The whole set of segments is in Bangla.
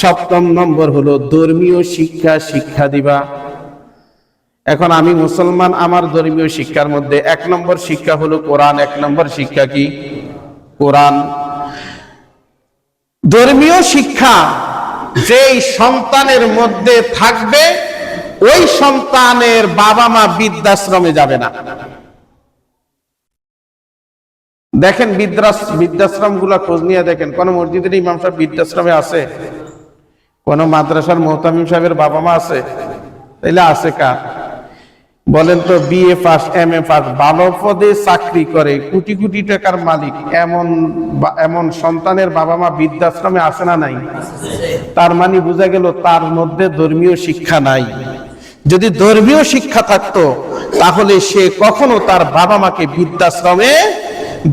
সপ্তম নম্বর হলো, ধর্মীয় শিক্ষা শিক্ষা দিবা। এখন আমি মুসলমান, আমার ধর্মীয় শিক্ষার মধ্যে এক নম্বর শিক্ষা হলো কোরআন, এক নম্বর শিক্ষা কি? কোরআন। ধর্মীয় শিক্ষা যেই সন্তানের মধ্যে থাকবে, ওই সন্তানের বাবা মা বৃদ্ধাশ্রমে যাবে না। দেখেন বৃদ্ধাশ্রমগুলা খোঁজ নিয়ে দেখেন, কোন মসজিদের ইমাম সাহেব বৃদ্ধাশ্রমে আছে? কোন মাদ্রাসার মোহতামিম সাহেবের বাবা মা আছে? তাইলে আছে কার? বলেন তো BA pass M A pass ভালো পদে চাকরি করে, কোটি কোটি টাকার মালিক, এমন এমন সন্তানের বাবা মা বৃদ্ধাশ্রমে আছে না নাই? তার মানে বোঝা গেল তার মধ্যে ধর্মীয় শিক্ষা নাই। যদি ধর্মীয় শিক্ষা থাকতো, তাহলে সে কখনো তার বাবা মাকে বৃদ্ধাশ্রমে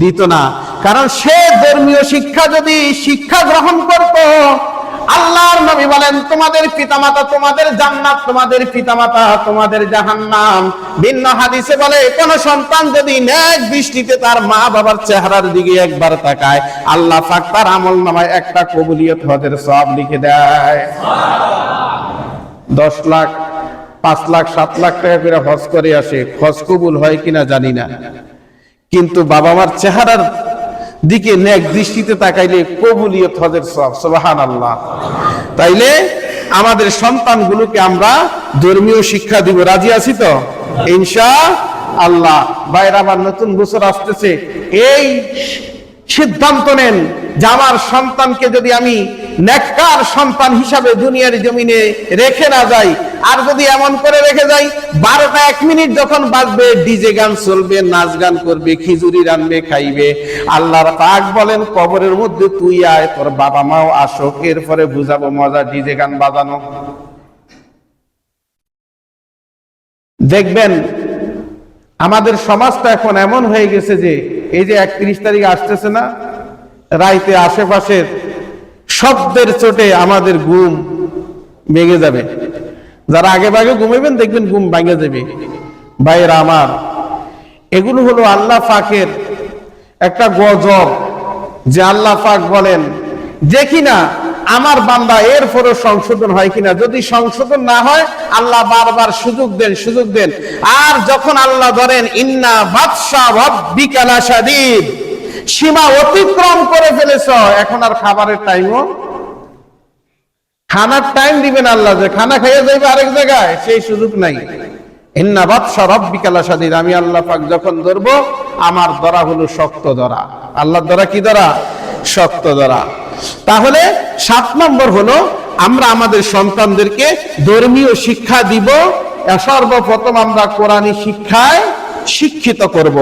দিত না। কারণ সে ধর্মীয় শিক্ষা যদি শিক্ষা গ্রহণ করত নবী বলেন, তোমাদের পিতামাতা তোমাদের জান্নাত, তোমাদের পিতামাতা তোমাদের জাহান্নাম। ভিন্ন হাদিসে বলে, কোন সন্তান যদি ন্যাক দৃষ্টিতে তার মা বাবার চেহারার দিকে একবার তাকায়, আল্লাহ পাক তার আমল নামায় একটা কবুলিয়ত হজের সব লিখে দেয়। দশ লাখ, পাঁচ লাখ, সাত লাখ টাকা করে হজ করে আসে। হজ কবুল হয় কিনা জানি না। কিন্তু বাবা মার চেহারার দিকে ন্যাক দৃষ্টিতে তাকাইলে কবুলিয়ত হজের সব সোবাহান আল্লাহ তাইলে আমাদের সন্তানগুলোকে আমরা ধর্মীয় শিক্ষা দিব। রাজি আছি তো? ইনশা আল্লাহ বাইরে আবার নতুন বছর আসতেছে। এই সিদ্ধান্ত নেন। যে আমার সন্তানকে যদি আমি নেককার সন্তান হিসাবে দুনিয়ার জমিনে রেখে না যাই, আর যদি এমন করে রেখে যাই, বারোটা এক মিনিট যখন বাজবে, ডিজে গান চলবে, নাচ গান করবে, খিচুড়ি রানবে খাইবে। আল্লাহর পাক বলেন, কবরের মধ্যে তুই আয়, তোর বাবা মাও আসো এরপরে বুঝাবো মজা ডিজে গান বাজানো। দেখবেন, আমাদের সমাজটা এখন এমন হয়ে গেছে যে, এই যে একত্রিশ তারিখ আসতেছে না রাইতে আশেপাশের শব্দের চোটে আমাদের ঘুম ভেঙে যাবে। যারা আগে ভাগে ঘুমাবেন দেখবেন ঘুম ভেঙে যাবে। ভাইয়েরা আমার, এগুলো হলো আল্লাহ ফাঁকের একটা গজব যে আল্লাহ পাক বলেন, যে কিনা আমার বান্দা এরপরও সংশোধন হয় কিনা? যদি সংশোধন না হয়, আল্লাহ বারবার সুযোগ দেন সুযোগ দেন। আর যখন আল্লাহ ধরেন, ইন্না বাদশা রব্বিকালা শাদীদ সীমা অতিক্রম করে ফেলেছ, এখন আর খাবারের টাইমও খানার টাইম দিবেন আল্লাহ যে খানা খাইয়ে যাইবে আরেক জায়গায়, সেই সুযোগ নাই। ইন্না বাদশা রব্বিকালা শাদীদ আমি আল্লাহ পাক যখন ধরবো, আমার ধরা হলো শক্ত ধরা। আল্লাহর ধরা কি ধরা? শক্ত ধরা। তাহলে সাত নম্বর হলো, আমরা আমাদের সন্তানদেরকে ধর্মীয় শিক্ষা দিব সর্বপ্রথম আমরা কোরআনী শিক্ষায় শিক্ষিত করব।